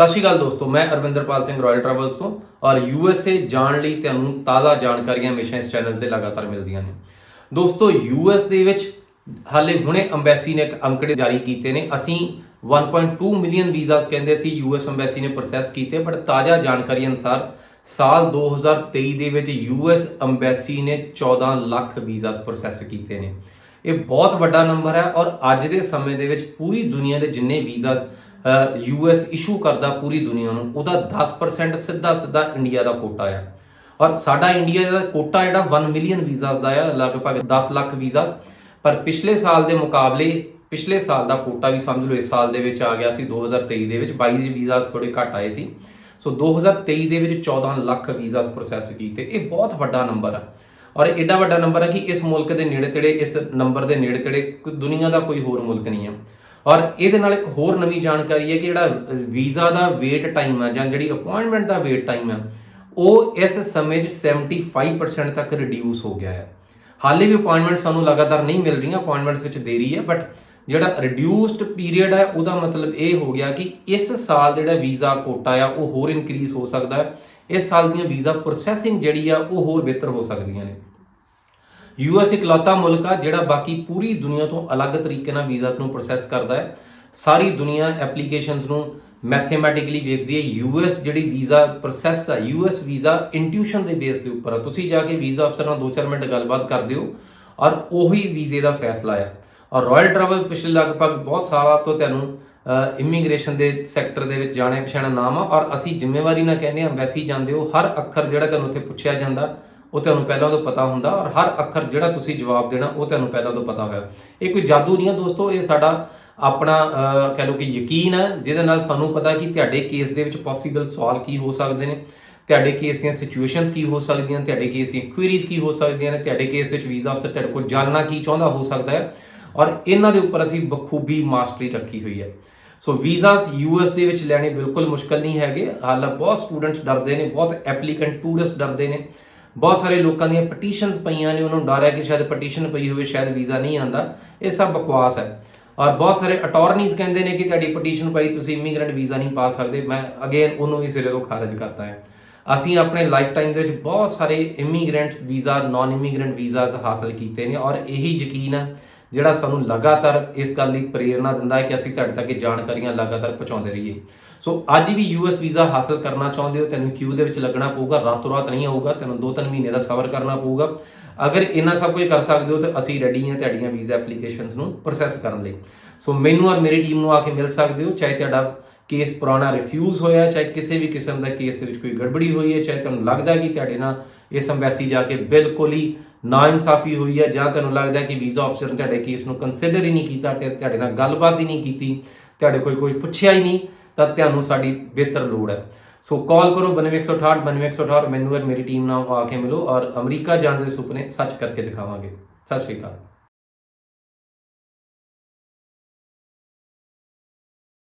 ਸਤਿ ਸ਼੍ਰੀ ਅਕਾਲ ਦੋਸਤੋ, ਮੈਂ ਅਰਵਿੰਦਰਪਾਲ ਸਿੰਘ ਰਾਇਲ ਟਰੈਵਲਸ ਤੋਂ ਔਰ ਯੂਐਸਏ ਜਾਣ ਲਈ ਤੁਹਾਨੂੰ ਤਾਜ਼ਾ ਜਾਣਕਾਰੀਆਂ ਹਮੇਸ਼ਾ ਇਸ ਚੈਨਲ ਤੇ ਲਗਾਤਾਰ ਮਿਲਦੀਆਂ ਨੇ। ਦੋਸਤੋ ਯੂਐਸ ਦੇ ਵਿੱਚ ਹਾਲੇ ਹੁਣੇ ਅੰਬੈਸੀ ਨੇ ਇੱਕ ਅੰਕੜੇ ਜਾਰੀ ਕੀਤੇ ਨੇ। ਅਸੀਂ 1.2 ਮਿਲੀਅਨ ਵੀਜ਼ਾਸ ਕਹਿੰਦੇ ਸੀ ਯੂਐਸ ਅੰਬੈਸੀ ਨੇ ਪ੍ਰੋਸੈਸ ਕੀਤੇ ਬਟ ਤਾਜ਼ਾ ਜਾਣਕਾਰੀ ਅਨੁਸਾਰ ਸਾਲ 2023 ਦੇ ਵਿੱਚ ਯੂਐਸ ਅੰਬੈਸੀ ਨੇ 14 ਲੱਖ ਵੀਜ਼ਾਸ ਪ੍ਰੋਸੈਸ ਕੀਤੇ ਨੇ। ਇਹ ਬਹੁਤ ਵੱਡਾ ਨੰਬਰ ਹੈ ਔਰ ਅੱਜ ਦੇ ਸਮੇਂ ਦੇ ਵਿੱਚ ਪੂਰੀ ਦੁਨੀਆ ਦੇ ਜਿੰਨੇ ਵੀਜ਼ਾਸ ਯੂਐਸ ਇਸ਼ੂ ਕਰਦਾ ਪੂਰੀ ਦੁਨੀਆ ਨੂੰ, ਉਹਦਾ 10% ਸਿੱਧਾ ਸਿੱਧਾ ਇੰਡੀਆ ਦਾ ਕੋਟਾ ਆ। ਔਰ ਸਾਡਾ ਇੰਡੀਆ ਦਾ ਕੋਟਾ ਜਿਹੜਾ 1 ਮਿਲੀਅਨ ਵੀਜ਼ਾਸ ਦਾ ਆ, ਲਗਭਗ 10 ਲੱਖ ਵੀਜ਼ਾਸ ਪਰ ਪਿਛਲੇ ਸਾਲ ਦੇ ਮੁਕਾਬਲੇ, ਪਿਛਲੇ ਸਾਲ ਦਾ ਕੋਟਾ ਵੀ ਸਮਝ ਲਓ, ਇਸ ਸਾਲ ਦੇ ਵਿੱਚ ਆ ਗਿਆ ਸੀ 2023 ਦੇ ਵਿੱਚ 22 ਵੀਜ਼ਾਸ ਥੋੜੇ ਘੱਟ ਆਏ ਸੀ। ਸੋ 2023 ਦੇ ਵਿੱਚ 14 ਲੱਖ ਵੀਜ਼ਾਸ ਪ੍ਰੋਸੈਸ ਕੀਤੇ। ਇਹ ਬਹੁਤ ਵੱਡਾ ਨੰਬਰ ਆ। ਔਰ ਐਡਾ ਵੱਡਾ ਨੰਬਰ ਹੈ ਕਿ ਇਸ ਮੁਲਕ ਦੇ ਨੇੜੇ ਤੇੜੇ, ਇਸ ਨੰਬਰ ਦੇ ਨੇੜੇ ਤੇੜੇ ਦੁਨੀਆ ਦਾ ਕੋਈ ਹੋਰ ਮੁਲਕ ਨਹੀਂ ਹੈ ਔਰ ਇਹਦੇ ਨਾਲ ਇੱਕ ਹੋਰ ਨਵੀਂ ਜਾਣਕਾਰੀ ਹੈ ਕਿ ਜਿਹੜਾ ਵੀਜ਼ਾ ਦਾ ਵੇਟ ਟਾਈਮ ਹੈ ਜਾਂ ਜਿਹੜੀ ਅਪਾਇੰਟਮੈਂਟ ਦਾ ਵੇਟ ਟਾਈਮ ਹੈ ਉਹ ਇਸ ਸਮੇਂ 'ਚ 75% ਤੱਕ ਰਿਡਿਊਸ ਹੋ ਗਿਆ ਹੈ ਹਾਲੇ ਵੀ ਅਪਾਇੰਟਮੈਂਟ ਸਾਨੂੰ ਲਗਾਤਾਰ ਨਹੀਂ ਮਿਲ ਰਹੀਆਂ ਅਪਾਇੰਟਮੈਂਟਸ ਵਿੱਚ ਦੇਰੀ ਹੈ ਬਟ ਜਿਹੜਾ ਰਿਡਿਊਸਡ ਪੀਰੀਅਡ ਹੈ ਉਹਦਾ ਮਤਲਬ ਇਹ ਹੋ ਗਿਆ ਕਿ ਇਸ ਸਾਲ ਜਿਹੜਾ ਵੀਜ਼ਾ ਕੋਟਾ ਆ, ਉਹ ਹੋਰ ਇਨਕਰੀਜ਼ ਹੋ ਸਕਦਾ। ਹੈ ਇਸ ਸਾਲ ਦੀਆਂ ਵੀਜ਼ਾ ਪ੍ਰੋਸੈਸਿੰਗ ਜਿਹੜੀ ਆ, ਉਹ ਹੋਰ ਬਿਹਤਰ ਹੋ ਸਕਦੀਆਂ ਨੇ। ਯੂਐਸ ਇਕਲੌਤਾ ਮੁਲਕ ਆ, ਜਿਹੜਾ ਬਾਕੀ ਪੂਰੀ ਦੁਨੀਆ ਤੋਂ ਅਲੱਗ ਤਰੀਕੇ ਨਾਲ ਵੀਜ਼ਾਸ ਨੂੰ ਪ੍ਰੋਸੈਸ ਕਰਦਾ ਹੈ। ਸਾਰੀ ਦੁਨੀਆ ਐਪਲੀਕੇਸ਼ਨਸ ਨੂੰ ਮੈਥਮੈਟਿਕਲੀ ਵੇਖਦੀ ਹੈ। ਯੂਐਸ ਜਿਹੜੀ ਵੀਜ਼ਾ ਪ੍ਰੋਸੈਸ ਆ, ਯੂਐਸ ਵੀਜ਼ਾ ਇੰਟਿਊਸ਼ਨ ਦੇ ਬੇਸ ਦੇ ਉੱਪਰ ਆ। ਤੁਸੀਂ ਜਾ ਕੇ ਵੀਜ਼ਾ ਅਫਸਰ ਨਾਲ 2-4 ਮਿੰਟ ਗੱਲਬਾਤ ਕਰਦੇ ਹੋ ਔਰ ਉਹੀ ਵੀਜ਼ੇ ਦਾ ਫੈਸਲਾ ਆ। ਔਰ ਰਾਇਲ ਟਰੈਵਲਸ ਪਿਛਲੇ ਲਗਭਗ ਬਹੁਤ ਸਾਲਾਂ ਤੋਂ ਤੁਹਾਨੂੰ ਇਮੀਗ੍ਰੇਸ਼ਨ ਦੇ ਸੈਕਟਰ ਦੇ ਵਿੱਚ ਜਾਣੇ ਪਛਾਣਾ ਨਾਮ ਆ। ਔਰ ਅਸੀਂ ਜ਼ਿੰਮੇਵਾਰੀ ਨਾਲ ਕਹਿੰਦੇ ਹਾਂ ਐਮਬੈਸੀ ਜਾਂਦੇ ਹੋ। ਹਰ ਅੱਖਰ ਜਿਹੜਾ ਤੁਹਾਨੂੰ ਉੱਥੇ ਪੁੱਛਿਆ ਜਾਂਦਾ ਉਹ ਤੁਹਾਨੂੰ ਪਹਿਲਾਂ ਤੋਂ ਪਤਾ ਹੁੰਦਾ ਔਰ ਹਰ ਅੱਖਰ ਜਿਹੜਾ ਤੁਸੀਂ ਜਵਾਬ ਦੇਣਾ ਉਹ ਤੁਹਾਨੂੰ ਪਹਿਲਾਂ ਤੋਂ ਪਤਾ ਹੋਇਆ। ਇਹ ਕੋਈ ਜਾਦੂ ਨਹੀਂ ਹੈ ਦੋਸਤੋ, ਇਹ ਸਾਡਾ ਆਪਣਾ ਕਹਿ ਲਓ ਕਿ ਯਕੀਨ ਹੈ, ਜਿਹਦੇ ਨਾਲ ਸਾਨੂੰ ਪਤਾ ਕਿ ਤੁਹਾਡੇ ਕੇਸ ਦੇ ਵਿੱਚ ਪੋਸੀਬਲ ਸਵਾਲ ਕੀ ਹੋ ਸਕਦੇ ਨੇ, ਤੁਹਾਡੇ ਕੇਸ ਦੀਆਂ ਸਿਚੁਏਸ਼ਨਸ ਕੀ ਹੋ ਸਕਦੀਆਂ ਤੁਹਾਡੇ ਕੇਸ ਦੀਆਂ ਕੁਇਰੀਜ਼ ਕੀ ਹੋ ਸਕਦੀਆਂ ਨੇ, ਤੁਹਾਡੇ ਕੇਸ ਵਿੱਚ ਵੀਜ਼ਾ ਅਫਸਰ ਤੁਹਾਡੇ ਕੋਲ ਜਾਣਨਾ ਕੀ ਚਾਹੁੰਦਾ ਹੋ ਸਕਦਾ ਹੈ ਔਰ ਇਹਨਾਂ ਦੇ ਉੱਪਰ ਅਸੀਂ ਬਖੂਬੀ ਮਾਸਟਰੀ ਰੱਖੀ ਹੋਈ ਹੈ। ਸੋ ਵੀਜ਼ਾਸ ਯੂਐਸ ਦੇ ਵਿੱਚ ਲੈਣੇ ਬਿਲਕੁਲ ਮੁਸ਼ਕਲ ਨਹੀਂ ਹੈਗੇ। ਹਾਲਾ ਬਹੁਤ ਸਟੂਡੈਂਟਸ ਡਰਦੇ ਨੇ, ਬਹੁਤ ਐਪਲੀਕੈਂਟ ਟੂਰਿਸਟ ਡਰਦੇ ਨੇ। ਬਹੁਤ ਸਾਰੇ ਲੋਕਾਂ ਦੀਆਂ ਪਟੀਸ਼ਨਸ ਪਈਆਂ ਨੇ, ਉਹਨਾਂ ਨੂੰ ਡਰ ਹੈ ਕਿ ਸ਼ਾਇਦ ਪਟੀਸ਼ਨ ਪਈ ਹੋਵੇ, ਸ਼ਾਇਦ ਵੀਜ਼ਾ ਨਹੀਂ ਆਂਦਾ ਇਹ ਸਭ ਬਕਵਾਸ ਹੈ। ਔਰ ਬਹੁਤ ਸਾਰੇ ਅਟਾਰਨੀਜ਼ ਕਹਿੰਦੇ ਨੇ ਕਿ ਤੁਹਾਡੀ ਪਟੀਸ਼ਨ ਪਈ, ਤੁਸੀਂ ਇਮੀਗ੍ਰੈਂਟ ਵੀਜ਼ਾ ਨਹੀਂ ਪਾ ਸਕਦੇ। ਮੈਂ ਅਗੇਨ ਉਹਨੂੰ ਵੀ ਸਿਰੇ ਤੋਂ ਖਾਰਜ ਕਰਤਾ ਹੈ। ਅਸੀਂ ਆਪਣੇ ਲਾਈਫ ਟਾਈਮ ਦੇ ਵਿੱਚ ਬਹੁਤ ਸਾਰੇ immigrant visa non immigrant visas ਹਾਸਲ ਕੀਤੇ ਨੇ ਔਰ ਇਹੀ ਯਕੀਨ ਹੈ ਜਿਹੜਾ ਸਾਨੂੰ ਲਗਾਤਾਰ ਇਸ ਗੱਲ ਦੀ ਪ੍ਰੇਰਣਾ ਦਿੰਦਾ ਹੈ ਕਿ ਅਸੀਂ ਤੁਹਾਡੇ ਤੱਕ ਇਹ ਜਾਣਕਾਰੀਆਂ ਲਗਾਤਾਰ ਪਹੁੰਚਾਉਂਦੇ ਰਹੀਏ। ਸੋ ਅੱਜ ਵੀ ਯੂਐਸ ਵੀਜ਼ਾ ਹਾਸਲ ਕਰਨਾ ਚਾਹੁੰਦੇ ਹੋ, ਤੈਨੂੰ ਕਿਊ ਦੇ ਵਿੱਚ ਲੱਗਣਾ ਪਊਗਾ, ਰਾਤੋਂ ਰਾਤ ਨਹੀਂ ਆਊਗਾ, ਤੈਨੂੰ 2-3 ਮਹੀਨੇ ਦਾ ਸਬਰ ਕਰਨਾ ਪਊਗਾ। ਅਗਰ ਇਹਨਾਂ ਸਭ ਕੁਝ ਕਰ ਸਕਦੇ ਹੋ ਤਾਂ ਅਸੀਂ ਰੈਡੀ ਹਾਂ ਤੁਹਾਡੀਆਂ ਵੀਜ਼ਾ ਐਪਲੀਕੇਸ਼ਨਸ ਨੂੰ ਪ੍ਰੋਸੈਸ ਕਰਨ ਲਈ। ਸੋ ਮੈਨੂੰ ਔਰ ਮੇਰੀ ਟੀਮ ਨੂੰ ਆ ਕੇ ਮਿਲ ਸਕਦੇ ਹੋ, ਚਾਹੇ ਤੁਹਾਡਾ ਕੇਸ ਪੁਰਾਣਾ ਰਿਫਿਊਜ਼ ਹੋਇਆ, ਚਾਹੇ ਕਿਸੇ ਵੀ ਕਿਸਮ ਦਾ ਕੇਸ ਦੇ ਵਿੱਚ ਕੋਈ ਗੜਬੜੀ ਹੋਈ ਹੈ, ਚਾਹੇ ਤੁਹਾਨੂੰ ਲੱਗਦਾ ਕਿ ਤੁਹਾਡੇ ਨਾਲ ਇਸ ਅੰਬੈਸੀ ਜਾ ਕੇ ਬਿਲਕੁਲ ਹੀ ਨਾ ਇਨਸਾਫ਼ੀ ਹੋਈ ਹੈ, ਜਾਂ ਤੁਹਾਨੂੰ ਲੱਗਦਾ ਕਿ ਵੀਜ਼ਾ ਅਫਸਰ ਨੇ ਤੁਹਾਡੇ ਕੇਸ ਨੂੰ ਕੰਸੀਡਰ ਹੀ ਨਹੀਂ ਕੀਤਾ ਤੁਹਾਡੇ ਨਾਲ ਗੱਲਬਾਤ ਹੀ ਨਹੀਂ ਕੀਤੀ, ਤੁਹਾਡੇ ਕੋਈ ਕੋਈ ਪੁੱਛਿਆ ਹੀ ਨਹੀਂ, ਤਾਂ ਤੁਹਾਨੂੰ ਸਾਡੀ ਬਿਹਤਰ ਲੋੜ ਹੈ। ਸੋ ਕਾਲ ਕਰੋ 9168 9168 ਮੈਨੂੰ ਔਰ ਮੇਰੀ ਟੀਮ ਨਾਲ ਆ ਕੇ ਮਿਲੋ ਔਰ ਅਮਰੀਕਾ ਜਾਣ ਦੇ ਸੁਪਨੇ ਸੱਚ ਕਰਕੇ ਦਿਖਾਵਾਂਗੇ। ਸਤਿ ਸ਼੍ਰੀ ਅਕਾਲ।